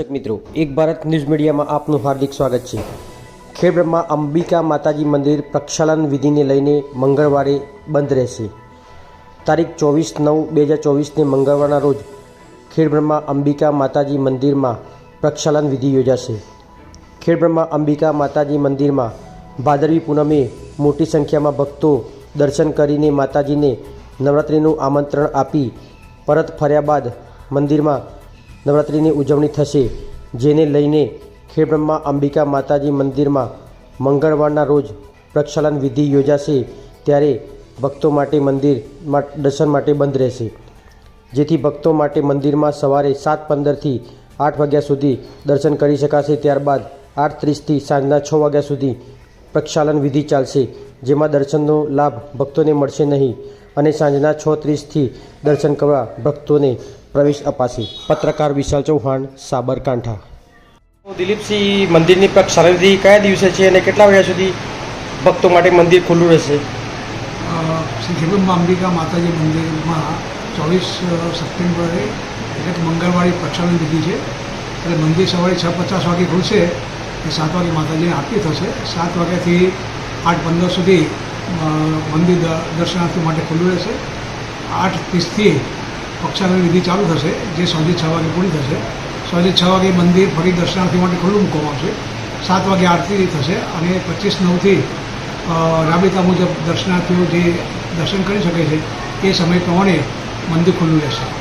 દર્શક મિત્રો, એક ભારત ન્યૂઝ મીડિયામાં આપનું હાર્દિક સ્વાગત છે. ખેડબ્રહ્મા અંબિકા માતાજી મંદિર પ્રક્ષાલન વિધિને લઈને મંગળવારે બંધ રહેશે. તારીખ ચોવીસ નવ બે હજાર ચોવીસને મંગળવારના રોજ ખેડબ્રહ્મા અંબિકા માતાજી મંદિરમાં પ્રક્ષાલન વિધિ યોજાશે. ખેડબ્રહ્મા અંબિકા માતાજી મંદિરમાં ભાદરવી પૂનમે મોટી સંખ્યામાં ભક્તો દર્શન કરીને માતાજીને નવરાત્રિનું આમંત્રણ આપી પરત ફર્યા બાદ મંદિરમાં નવરાત્રિની ઉજવણી થશે, જેને લઈને ખેડબ્રહ્મા અંબિકા માતાજી મંદિરમાં મંગળવારના રોજ પ્રક્ષાલન વિધિ યોજાશે, ત્યારે ભક્તો માટે મંદિરમાં દર્શન માટે બંધ રહેશે. જેથી ભક્તો માટે મંદિરમાં સવારે સાત પંદરથી આઠ વાગ્યા સુધી દર્શન કરી શકાશે, ત્યારબાદ આઠ ત્રીસથી સાંજના છ વાગ્યા સુધી પ્રક્ષાલન વિધિ ચાલશે, જેમાં દર્શનનો લાભ ભક્તોને મળશે નહીં. અને સાંજના છ ત્રીસથી દર્શન કરવા ભક્તોને પ્રવેશ અપાશે. પત્રકાર વિશાલ ચૌહાણ સાબરકાંઠા. દિલીપસિંહ મંદિરની વિધિ કયા દિવસે છે અને કેટલા વાગ્યા સુધી ભક્તો માટે મંદિર ખુલ્લું રહેશે? શ્રી જગદંબા અંબિકા માતાજી મંદિરમાં ચોવીસ સપ્ટેમ્બરે એટલે કે મંગળવારે પ્રક્ષાલન વિધિ છે. એટલે મંદિર સવારે છ પચાસ વાગે ખુલશે અને સાત વાગે માતાજીને આરતી થશે. સાત વાગ્યાથી આઠ પંદર સુધી મંદિર દર્શનાર્થીઓ માટે ખુલ્લું રહેશે. આઠ ત્રીસથી પક્ષાલય વિધિ ચાલુ થશે, જે સાંજે છ વાગે પૂરી થશે. સાંજે છ વાગે મંદિર ફરી દર્શનાર્થીઓ માટે ખુલ્લું મૂકવામાં આવશે. સાત વાગે આરતી થશે અને પચીસ નવથી રાબેતા મુજબ દર્શનાર્થીઓ જે દર્શન કરી શકે છે, એ સમય પ્રમાણે મંદિર ખુલ્લું રહેશે.